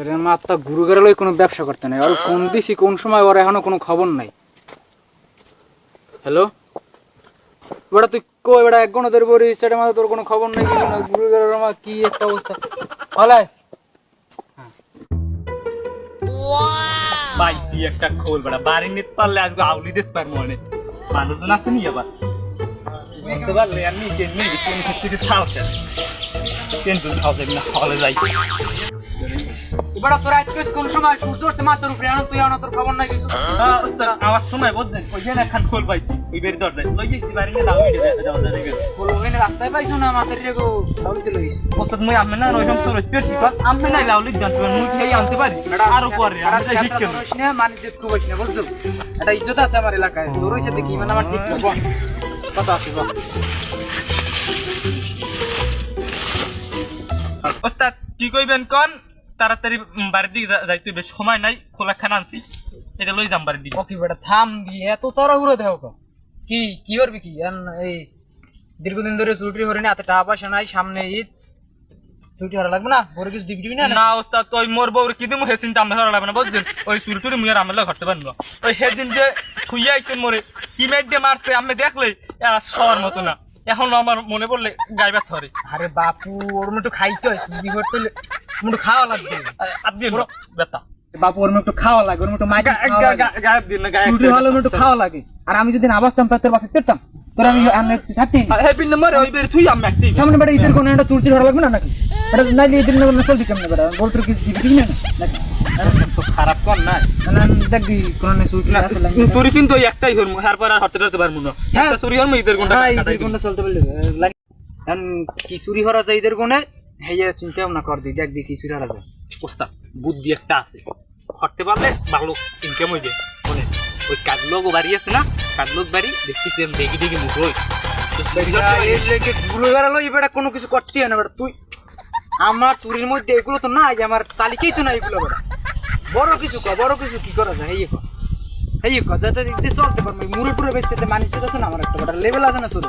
এর মাত্রা গুরু গেলে কোনো ব্যবসা করতে নাই। আর ফোন দিছি, কোন সময় ওর এখনও কোনো খবর নাই। হ্যালো? এবার তুই কো এবার এক ঘণ্টা ধরে বলি সেটা মাথা তোর কোনো খবর নাই না গুরু গেলের আমার কি একটা অবস্থা? হলাই ভাই তুই একটা খোল বেড়া বাড়ি নিতে পারলে আজকে আউলি দিতে পারব অনেক। মানুষজন আছে নি আবার? বলতে পারলে আর নিজে নেই কোন ক্ষেত্রে সাহস আছে টেনশন না, হলে যাই। এবার তোর আজকে কোন সময় সূর্য উঠছে মাথার উপরে এখন তুই এখন তোর খবর নাই কিছু? ওস্তাদ, আমার সময় বুঝলেন ওই যে একখান খোল পাইছি ওই বের দরজায়। লই গেছি বাড়ি নিয়ে দাও যাওয়া যায় বলো ওখানে রাস্তায় পাইছো না মাথার রেগো দাউলিতে লইছি ওস্তাদ মুই আমি না ওই সময় রইতে পারছি তো আমি নাই লাউলি জানতে পারি মুই খেয়ে আনতে পারি। আরও পরে আমি যাই শিখতে হবে। মানিজ্যত খুব না বুঝছ? এটা ইজ্জত আছে আমার এলাকায় তোর ওই সাথে কি মানে আমার ঠিক কথা আছে বল। ওস্তাদ কি কইবেন কোন? তাড়াতাড়ি বাড়ির দিকে যাইতে বেশ সময় নাই খোলা খান আনছি। এটা লই যাম বাড়ির দিকে। ওকে বেটা থাম দিয়ে এত তাড়াহুড়ো কি কি করবি কি? এই দীর্ঘদিন ধরে ছুটি হরে না এত টাকা পয়সা নাই সামনে ঈদ। ছুটি হরা লাগবে না? বড় কিছু দিবি না না? ওস্তাদ ওই মোর বউর কি দিমু? হরা লাগবে না বুঝছেন? ওই সুরটুরি মুয়ার আমেলা ঘটতে পারব ওই হেদিন যে খুইয়া আইছেন মোরে কি মেট দিয়ে মারছে আমি দেখলে সবার মতো না। এখন আমার মনে পড়লে গাইবার ধরে। আরে বাপু ওর একটু খাইতে হয় করতে হলে একটু খাওয়া লাগবে। আর দিন। বেতা বাপু ওর একটু খাওয়া লাগে ওর একটু মাইকে খাওয়া লাগে। গায়েব দিন না গায়ে ছুটি হলে একটু খাওয়া লাগে। আর আমি যদি না তাহলে তোর বাসে পেতাম তোর আমি আমি একটু থাকতি নম্বর ওই বের তুই আমি একটি সামনে বেটা ঈদের কোনো একটা চুরচুর হওয়া লাগবে না নাকি? নাইলে ঈদের কোনো চলবি কেমনে বেটা বল তোর কিছু দিবি না নাকি? খারাপ কর না। না না দেখবি কোনো না আসে লাগে চুরি কিন্তু একটাই হরমু। হারবার আর হতে হতে পারব না। হ্যাঁ। একটা চুরি হরমু ঈদের কোনটা হ্যাঁ ঈদের কোনটা চলতে পারলে লাগে। এখন কি চুরি হরা যায় ঈদের কোনে হেয়ে চিন্তা ভাবনা কর দি দেখ দি কি চুরি যায় ওস্তাদ বুদ্ধি একটা আছে। হরতে পারলে ভালো ইনকাম হইবে শোনেন ওই কাজলোক বাড়ি আছে না? কাজলোক বাড়ি দেখতেছি আমি দেখি দেখি মুখ কোনো কিছু করতে হয় না বেটা। তুই আমার চুরির মধ্যে এগুলো তো নাই আমার তালিকাই তো নাই এগুলো বেটা। বড় কিছু ক বড় কিছু কি করা যায়? এই ক এই যাতে দিতে চলতে পারব মুড়ে টুরে বেশি সাথে মানি আছে না আমার একটা লেভেল আছে না শুধু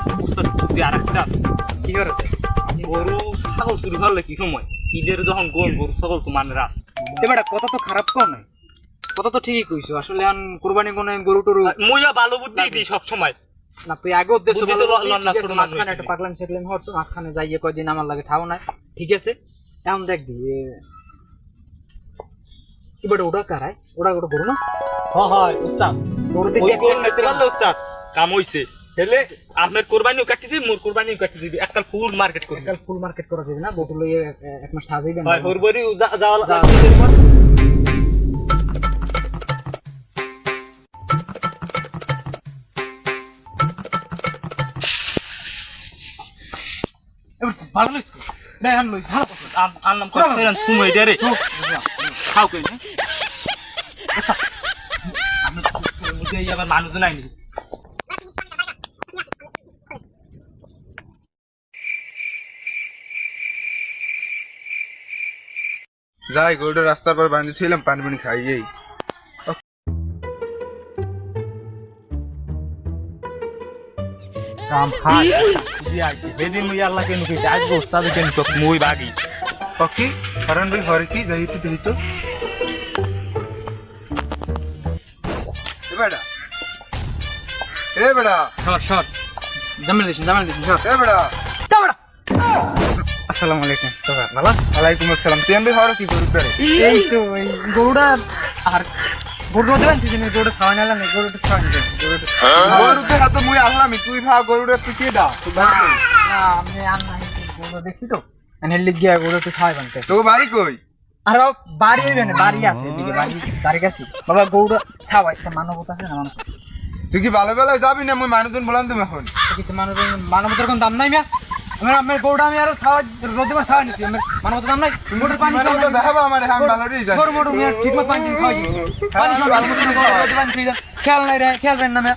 আর একটা আছে। কি করেছে গরু ছাগল চুরি হলে কি সময়। ঈদের যখন গোল গরু ছাগল তো মানে রাস এ বেটা কথা তো খারাপ কও নয় কথা তো ঠিকই কইছো আসলে এখন কুরবানি কোনে গরু টরু মুইয়া ভালো বুদ্ধি দিই সব সময় না তুই আগে উদ্দেশ্য বুদ্ধি তো না, আছে, ছোট মাঝখানে একটা পাগলাম সেগলাম হরছো মাঝখানে যাইয়ে কয়দিন আমার লাগে থাও নাই। ঠিক আছে এখন দেখ দি এ, কি বেটা ওটা কারাই ওটা ওটা করো না? হ্যাঁ হয় ওস্তাদ। গরু গরু পারলে ওস্তাদ। কাম হইছে। হেলে আপনার কোরবানিও কাটি দিবি মোর কোরবানিও কাটি দিবি একটা ফুল মার্কেট করবি কাল ফুল মার্কেট করা যাবে না গরু লইয়ে এক মাস সাজাইবেন হয় হরবরি যাওয়া যা। এবার ভালো লইছ দেখ আমি লইছ ভালো পছন্দ আনলাম করেন তুমি দে রে খাও কই না আমি মুঝে আবার মানুষ নাই নি যাই গরুটা রাস্তার পর বাঁধি থইলাম পানি পানি খাইয়েই। কাম খাই। বেদিন মুই আল্লাহ কেন কইছে? আজ ওস্তাদ কেন তো মুই বাগি? পকি হরণ ভাই হরে কি? যাই তো দেই তো। এ বেড়া। শর্ট শর্ট জামিল দিছেন জামিল দিছেন এ তাবড়া আসসালামু আলাইকুম। তোরা ভালো আছো আসসালাম। তুই আমি হরে কি গরু ধরে এই তো এই গরুটা আর গরুটা দেবেন তুই জানি গরুটা ছাওয়াই নিলাম গরুটা ছাওয়াই নিলাম গরুটা হাতে মুই আনলাম তুই ভা গরুটা তুই কে দা? তুই ভাগ না আমি আর গরুটা দেখছি তো। এনে লিগিয়া গরুটা একটু ছাওয়াই বানতে তো বাড়ি কই? আর বাড়ি হইবে না বাড়ি আছে এদিকে বাড়ি বাড়ি গেছি। বাবা গরুটা ছাওয়াই একটা মানবতা আছে না মানবতা? তুই কি ভালো বেলায় যাবি না? মুই মানুষজন বললাম তুমি এখন। মানবতার কোনো দাম নাই মিয়া। আমার আমার গরুটা আমি আর ছাওয়াই রোদে মাস ছাওয়াই নিছি আমার দাম নাই গরুটার পানি খাওয়া দেখাবো আমার আমি ভালো রে ঠিক মতো পানি খাওয়াই পানি ভালো মতো। খেয়াল নাই রে খেয়াল না